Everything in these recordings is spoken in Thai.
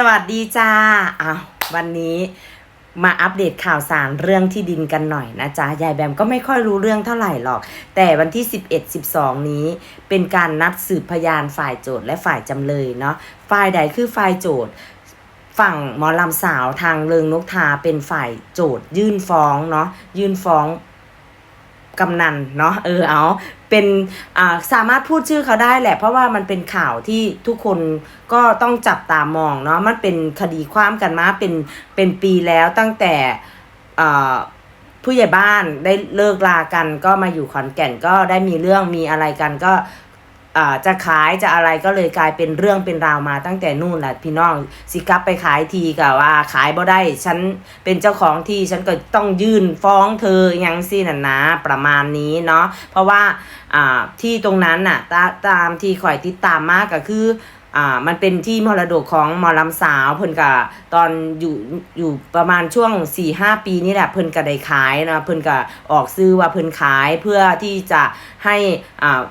สวัสดีจ้าอ้าววันนี้มาอัปเดตข่าวสารเรื่องที่ดินกันหน่อยนะจ๊ะ ยายแบมก็ไม่ค่อยรู้เรื่องเท่าไหร่หรอก แต่วันที่ 11 12 นี้ เป็นการนัดสืบพยานฝ่ายโจทย์และฝ่ายจำเลยเนาะ ฝ่ายใดคือฝ่ายโจทย์ ฝั่งหมอลำสาวทางเริงนกทาเป็นฝ่ายโจทย์ยื่นฟ้องเนาะ ยื่นฟ้อง กำนันเนาะเออเอาเป็นอ่าสามารถพูดชื่อเขาได้แหละ เพราะว่ามันเป็นข่าวที่ทุกคนก็ต้องจับตามองเนาะมันเป็นคดีความกันมาเป็นเป็นปีแล้วตั้งแต่อ่าผู้ใหญ่บ้านได้เลิกลากันก็มาอยู่ขอนแก่นก็ได้มีเรื่องมีอะไรกันก็ จะขายจะอะไรก็เลยกลายเป็นเรื่องเป็นราวมาตั้งแต่นู่นแหละพี่น้องสิกลับไปขายทีกับว่าขายบ่ได้ฉันเป็นเจ้าของที่ฉันก็ต้องยื่นฟ้องเธอยังสิน่ะนะประมาณนี้เนาะเพราะว่าที่ตรงนั้นน่ะตาตามที่ข่อยติดตามมากก็คืออ่ามันเป็นที่มรดกของมอลำสาวเพิ่นก็ตอนอยู่อยู่ประมาณช่วง4ี่ห้าปีนี่แหละเพิ่นก็ได้ขายนะเพิ่นก็ออกซื้อว่าเพิ่นขายเพื่อที่จะให้อ่า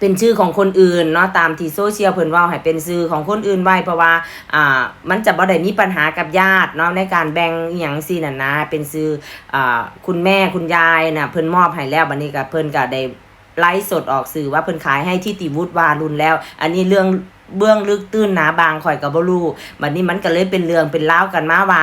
เป็นชื่อของคนอื่นเนาะตามที่โซเชียลเพิ่นว่าให้เป็นชื่อของคนอื่นไว้เพราะว่าอ่ามันจะบ่ได้มีปัญหากับญาติเนาะในการแบ่งอหย่างซี่น่ะนะเป็นชื่ออ่าคุณแม่คุณยายน่ะเพิ่นมอบให้แล้วบัดนี้ก็เพิ่นก็ได้ไลฟ์สดออกสื่อว่าเพิ่นขายให้ที่ติวุฒิวารุณแล้ว อันนี้เรื่องเบื้องลึกตื้นหนาบางข่อยกับบ่รู้บัดนี้มันก็เลยเป็นเรื่องเป็นเล่ากันมาว่า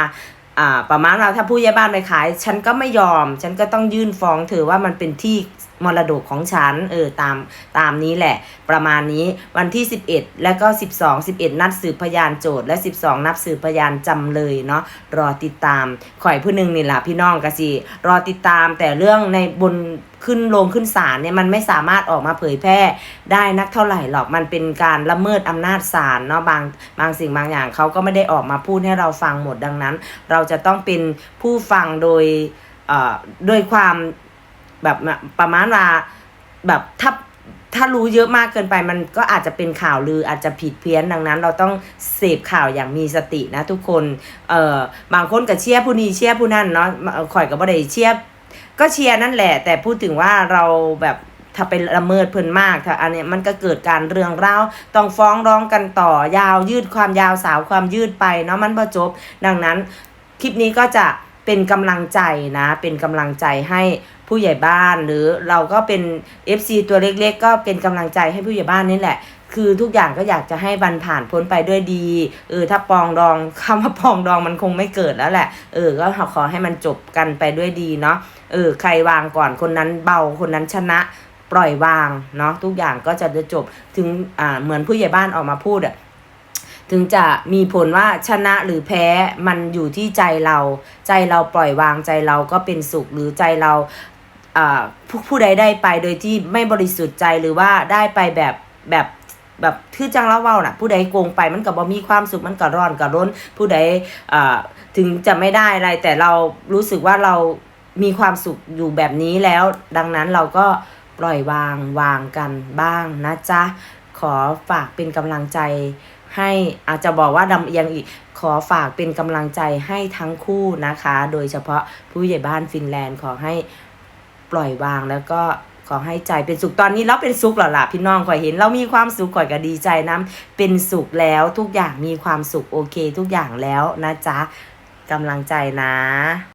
อ่าประมาณว่าถ้าผู้ใหญ่บ้านไปขาย ฉันก็ไม่ยอม ฉันก็ต้องยื่นฟ้องเธอว่ามันเป็นที่ มรดกของฉันเออตามตามนี้แหละ ประมาณนี้วันที่ 11 แล้วก็ 12 11 นัดสืบพยานโจทย์และ 12 นัดสืบพยานจำเลยเนาะรอติดตามข่อยผู้หนึงนี่แหละพี่น้องกะสิรอติดตามแต่เรื่องในบนขึ้นลงขึ้นศาลเนี่ยมันไม่สามารถออกมาเผยแพร่ได้นักเท่าไหร่หรอกมันเป็นการละเมิดอำนาจศาลเนาะบางบางสิ่งบางอย่างเขาก็ไม่ได้ออกมาพูดให้เราฟังหมดดังนั้น เราจะต้องเป็นผู้ฟังโดยเอ่อด้วยความ แบบประมาณว่าแบบถ้าถ้ารู้เยอะมากเกินไปมันก็อาจจะเป็นข่าวลืออาจจะผิดเพี้ยนดังนั้น เราต้องเสพข่าวอย่างมีสตินะทุกคน เอ่อบางคนก็เชียร์ผู้นี้เชียร์ผู้นั้นเนาะข่อยก็บ่ได้เชียร์ก็เชียร์นั่นแหละ แต่พูดถึงว่าเราแบบถ้าไปละเมิดเพิ่นมากถ้าอันเนี้ยมันก็เกิดการเรื่องเล่าวต้องฟ้องร้องกันต่อยาวยืดความยาวสาวความยืดไปเนาะมันพอจบ ดังนั้นคลิปนี้ก็จะเป็นกำลังใจนะ เป็นกำลังใจให้ ผู้ใหญ่บ้านหรือเราก็เป็น FC ตัวเล็กๆ ก็เป็นกำลังใจให้ผู้ใหญ่บ้านนี่แหละ คือทุกอย่างก็อยากจะให้บันผ่านพ้นไปด้วยดี เออถ้าปองดองคำว่าปองดองมันคงไม่เกิดแล้วแหละ เออก็ขอให้มันจบกันไปด้วยดีเนาะ เออใครวางก่อนคนนั้นเบาคนนั้นชนะปล่อยวางเนาะทุกอย่างก็จะจบถึงอ่าเหมือนผู้ใหญ่บ้านออกมาพูดอะถึงจะมีผลว่าชนะหรือแพ้มันอยู่ที่ใจเรา ใจเราปล่อยวางใจเราก็เป็นสุขหรือใจเรา ผู้ผู้ใดได้ไปโดยที่ไม่บริสุทธิ์ใจหรือว่าได้ไปแบบแบบแบบคือจังเล่าเว้าน่ะ ผู้ใดโกงไปมันก็บ่มีความสุขมันก็ร้อนก็ร้น ผู้ใดถึงจะไม่ได้อะไร แต่เรารู้สึกว่าเรามีความสุขอยู่แบบนี้แล้ว ดังนั้นเราก็ปล่อยวางวางกันบ้างนะจ๊ะ ขอฝากเป็นกำลังใจให้อาจจะบอกว่าดำเอียงอีกขอฝากเป็นกำลังใจให้ทั้งคู่นะคะ โดยเฉพาะผู้ใหญ่บ้านฟินแลนด์ขอให้ ปล่อยวางแล้วก็ขอให้ใจเป็นสุขตอนนี้เราเป็นสุขหรอล่ะพี่น้องข่อยเห็น เรามีความสุขข่อยก็ดีใจนะเป็นสุขแล้วทุกอย่างมีความสุขโอเค ทุกอย่างแล้วนะจ๊ะกำลังใจนะ